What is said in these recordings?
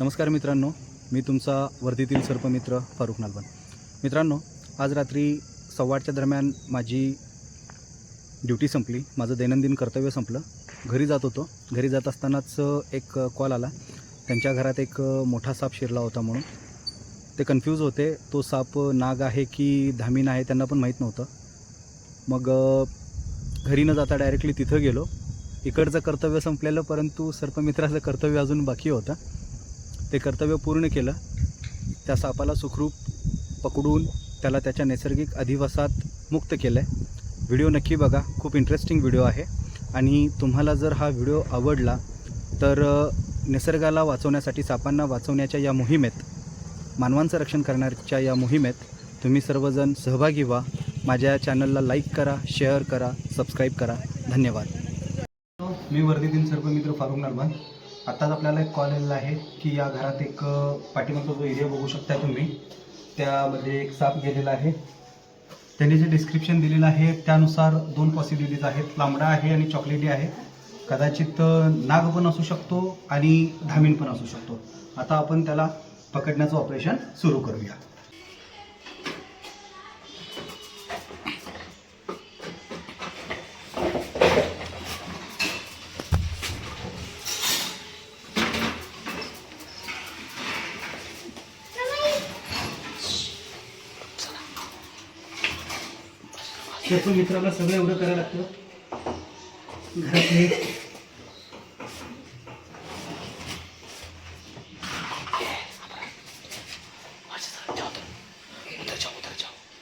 नमस्कार मित्रांनो मी तुमचा वर्धेतील सर्पमित्र फारुख नालबन मित्रांनो आज रात्री सव्वाच्या दरम्यान माझी ड्युटी संपली माझं दैनंदिन कर्तव्य संपलं. घरी जात होतो. घरी जात असतानाच एक कॉल आला. त्यांच्या घरात एक मोठा साप शिरला होता म्हणून. ते कन्फ्यूज होते. तो साप नाग आहे की धामीन आहे त्यांना पण माहीत नव्हतं. मग घरी न जाता डायरेक्टली तिथं गेलो. इकडचं कर्तव्य संपलेलं परंतु सर्पमित्राचं कर्तव्य अजून बाकी होतं. ते कर्तव्य पूर्ण केलं त्या सापाला सुखरूप पकडून त्याला त्याच्या नैसर्गिक अधिवासात मुक्त केलं आहे व्हिडिओ नक्की बघा खूप इंटरेस्टिंग व्हिडिओ आहे. आणि तुम्हाला जर हा व्हिडिओ आवडला तर निसर्गाला वाचवण्यासाठी सापांना वाचवण्याच्या या मोहिमेत मानवांचं रक्षण करण्याच्या या मोहिमेत तुम्ही सर्वजण सहभागी व्हा. माझ्या चॅनलला लाईक करा शेअर करा सबस्क्राईब करा. धन्यवाद. मी सर्व मित्र पाहुणार नरमान आत्ताच आपल्याला एक कॉल आलेला आहे की या घरात एक पाठीमागचा जो एरिया बघू शकता तुम्ही त्यामध्ये एक साप गेलेला आहे. त्यांनी जे डिस्क्रिप्शन दिलेलं आहे त्यानुसार दोन पॉसिबिलिटीज आहेत. लांबडा आहे आणि चॉकलेटी आहे. कदाचित नाग पण असू शकतो आणि धामीण पण असू शकतो. आता आपण त्याला पकडण्याचं ऑपरेशन सुरू करूया. शेतू मित्राला सगळं एवढं करायला लागतं. घरातले.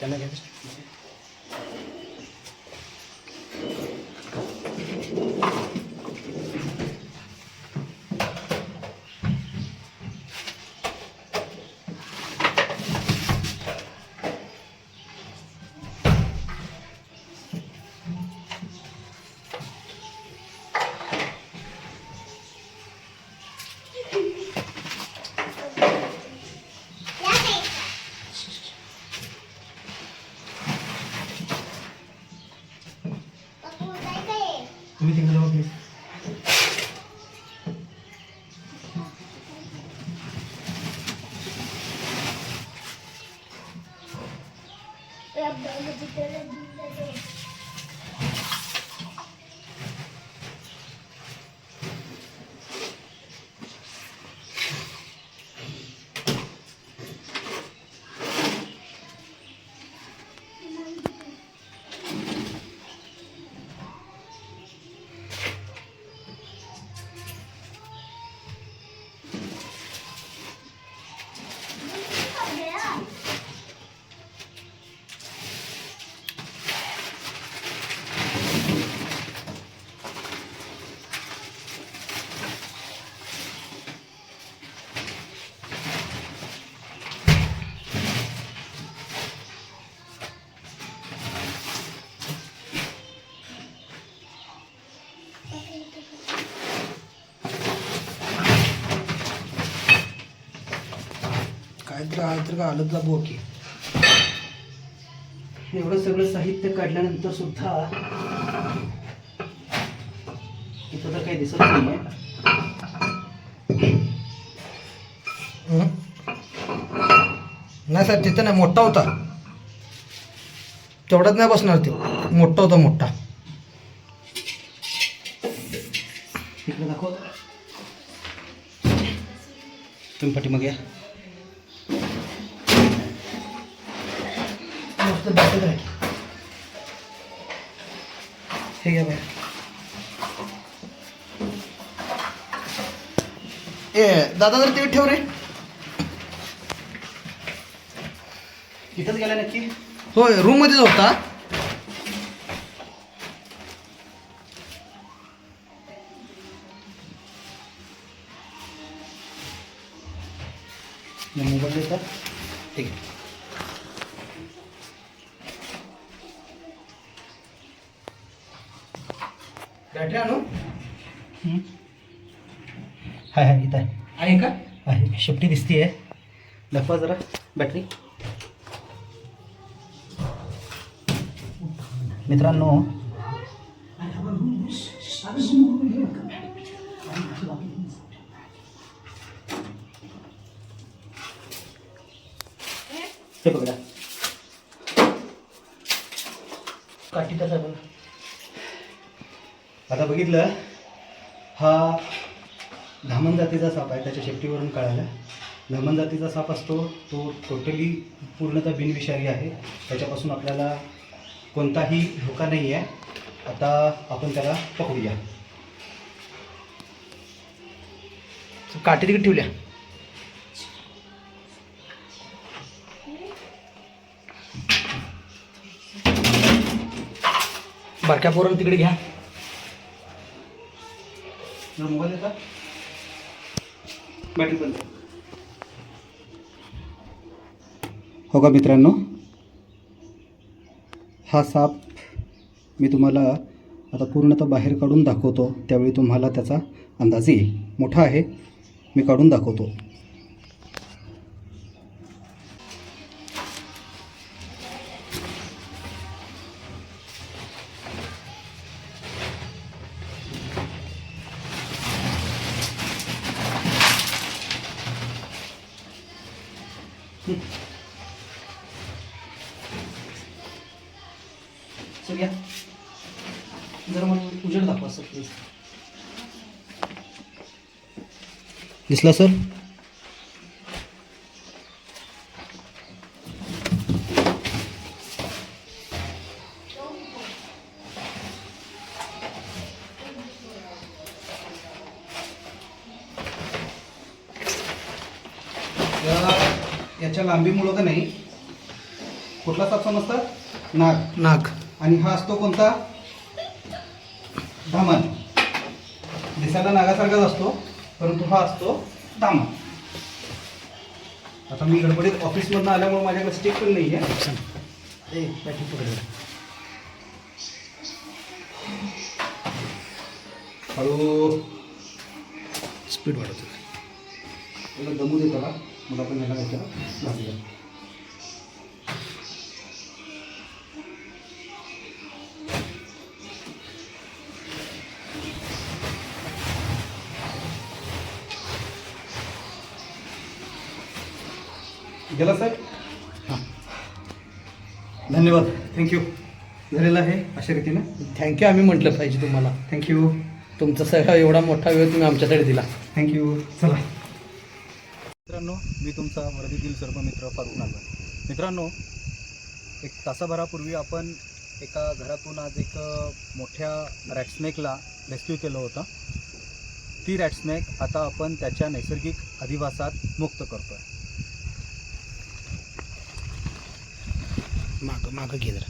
त्यांना घ्या तुम्ही तिकडे जाऊ प्लीज काहीतरी आलं तर आलं तर बोकी एवढं सगळं साहित्य काढल्यानंतर सुद्धा इथं तर काही दिसत नाहीये. नाही साहेब तिथं नाही मोठा होता. तेवढाच नाही बसणार ते. मोठा होता मोठा. दाखव. तुम्ही पाठीमागे या. फक्त बसत आहे हे घ्या बाय ए दादा जर ते ठेव रे. तिथंच गेला नक्की? होय रूम मध्येच होता. मोबाईल देतात? ठीक आहे. भेटाणू हम्म। हाय हाय इथं आहे का आहे शिफ्टी दिसती है। दाखवा जरा बॅटरी मित्रांनो। हे बघा. काठी त्याचा बघा. आता बघितलं हा धामण जातीचा साप आहे त्याच्या शेपटीवरून कळालं. धामण जातीचा साप असतो तो टोटली पूर्णतः बिनविषारी आहे. त्याच्यापासून आपल्याला कोणताही धोका नाही आहे. आता आपण त्याला पकडूया. काटे तिकडे ठेवल्या. बारक्या पोरण तिकडे घ्या. मोबाईल देता बॅटरी बंद हो का मित्रांनो? हा साप मी तुम्हाला आता पूर्णतः बाहेर काढून दाखवतो. त्यावेळी तुम्हाला त्याचा अंदाज येईल. मोठा आहे. मी काढून दाखवतो. सर या. जरा मला उजेड दाखवा सर प्लीज दिसला सर? या- याच्या लांबीमुळं का नाही? कुठला साप समजतात नाग. नाग. आणि हा असतो कोणता? धामण. दिसायला नागासारखाच असतो परंतु हा असतो धामण. आता मी गडबडीत ऑफिसमधनं आल्यामुळे माझ्याकडे स्टिक पण नाही आहे ए काठी पकड हळू. स्पीड वाढवतो याला दमू दे मला पण आपण याला याच्याला घालूया गेला सर हां. धन्यवाद. थँक्यू झालेलं आहे अशा रीतीनं. थँक्यू आम्ही म्हटलं पाहिजे तुम्हाला. थँक्यू तुमचा सगळा एवढा मोठा वेळ तुम्ही आमच्याकडे दिला. थँक्यू चला. मित्रांनो मी तुमचा वर्धीतील सर्पमित्र फारुख नागवण. मित्रांनो एक तासाभरापूर्वी आपण एका घरातून आज एक मोठ्या रॅटस्नेकला रेस्क्यू केलं होतं. ती रॅटस्नेक आता आपण त्याच्या नैसर्गिक अधिवासात मुक्त करतोय. मागं मागं घे जरा